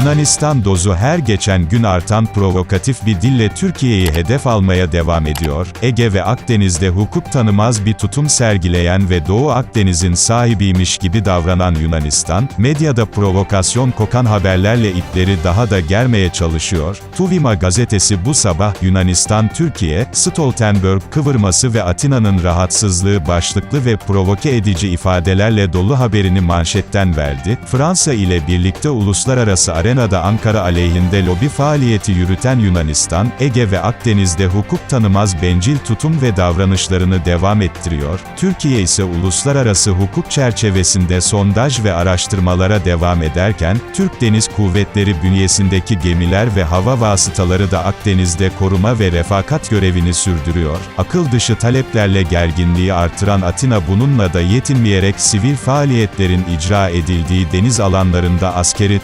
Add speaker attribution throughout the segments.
Speaker 1: Yunanistan dozu her geçen gün artan provokatif bir dille Türkiye'yi hedef almaya devam ediyor. Ege ve Akdeniz'de hukuk tanımaz bir tutum sergileyen ve Doğu Akdeniz'in sahibiymiş gibi davranan Yunanistan, medyada provokasyon kokan haberlerle ipleri daha da germeye çalışıyor. Tuvima gazetesi bu sabah Yunanistan-Türkiye, Stoltenberg kıvırması ve Atina'nın rahatsızlığı başlıklı ve provoke edici ifadelerle dolu haberini manşetten verdi. Fransa ile birlikte uluslararası arenada Ankara aleyhinde lobi faaliyeti yürüten Yunanistan, Ege ve Akdeniz'de hukuk tanımaz bencil tutum ve davranışlarını devam ettiriyor. Türkiye ise uluslararası hukuk çerçevesinde sondaj ve araştırmalara devam ederken, Türk Deniz Kuvvetleri bünyesindeki gemiler ve hava vasıtaları da Akdeniz'de koruma ve refakat görevini sürdürüyor. Akıl dışı taleplerle gerginliği artıran Atina bununla da yetinmeyerek sivil faaliyetlerin icra edildiği deniz alanlarında askeri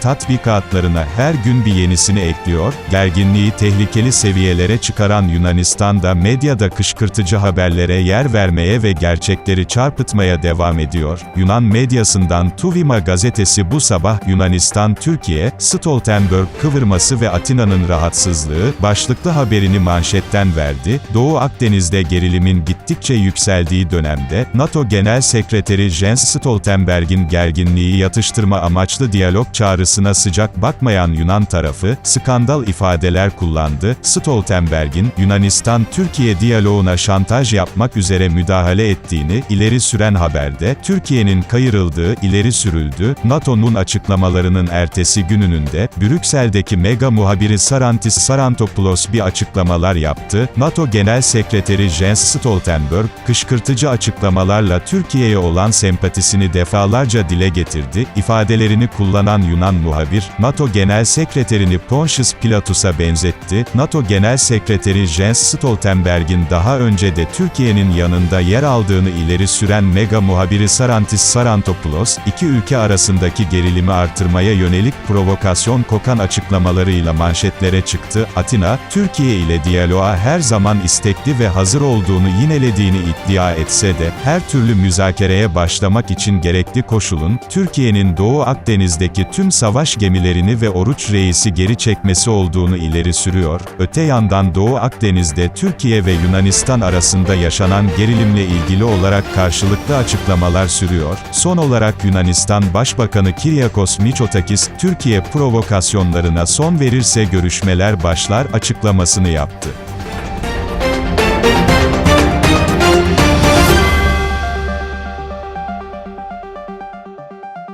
Speaker 1: tatbikatlarına her gün bir yenisini ekliyor, gerginliği tehlikeli seviyelere çıkaran Yunanistan'da medyada kışkırtıcı haberlere yer vermeye ve gerçekleri çarpıtmaya devam ediyor. Yunan medyasından Tuvima gazetesi bu sabah Yunanistan-Türkiye, Stoltenberg kıvırması ve Atina'nın rahatsızlığı, başlıklı haberini manşetten verdi. Doğu Akdeniz'de gerilimin gittikçe yükseldiği dönemde, NATO Genel Sekreteri Jens Stoltenberg'in gerginliği yatıştırma amaçlı diyalog çağrısına sıcak bakmayan Yunan tarafı, skandal ifadeler kullandı. Stoltenberg'in, Yunanistan-Türkiye diyaloğuna şantaj yapmak üzere müdahale ettiğini ileri süren haberde, Türkiye'nin kayırıldığı ileri sürüldü. NATO'nun açıklamalarının ertesi gününün de, Brüksel'deki mega muhabiri Sarantis Sarantopoulos bir açıklamalar yaptı. NATO Genel Sekreteri Jens Stoltenberg, kışkırtıcı açıklamalarla Türkiye'ye olan sempatisini defalarca dile getirdi. İfadelerini kullanan Yunan muhabir, NATO Genel Sekreterini Pontius Pilatus'a benzetti. NATO Genel Sekreteri Jens Stoltenberg'in daha önce de Türkiye'nin yanında yer aldığını ileri süren mega muhabiri Sarantis Sarantopoulos, iki ülke arasındaki gerilimi artırmaya yönelik provokasyon kokan açıklamalarıyla manşetlere çıktı. Atina, Türkiye ile diyaloğa her zaman istekli ve hazır olduğunu yinelediğini iddia etse de, her türlü müzakereye başlamak için gerekli koşulun, Türkiye'nin Doğu Akdeniz'deki tüm savaş gemilerini ve Oruç Reis'i geri çekmesi olduğunu ileri sürüyor. Öte yandan Doğu Akdeniz'de Türkiye ve Yunanistan arasında yaşanan gerilimle ilgili olarak karşılıklı açıklamalar sürüyor. Son olarak Yunanistan Başbakanı Kyriakos Mitsotakis, Türkiye provokasyonlarına son verirse görüşmeler başlar açıklamasını yaptı.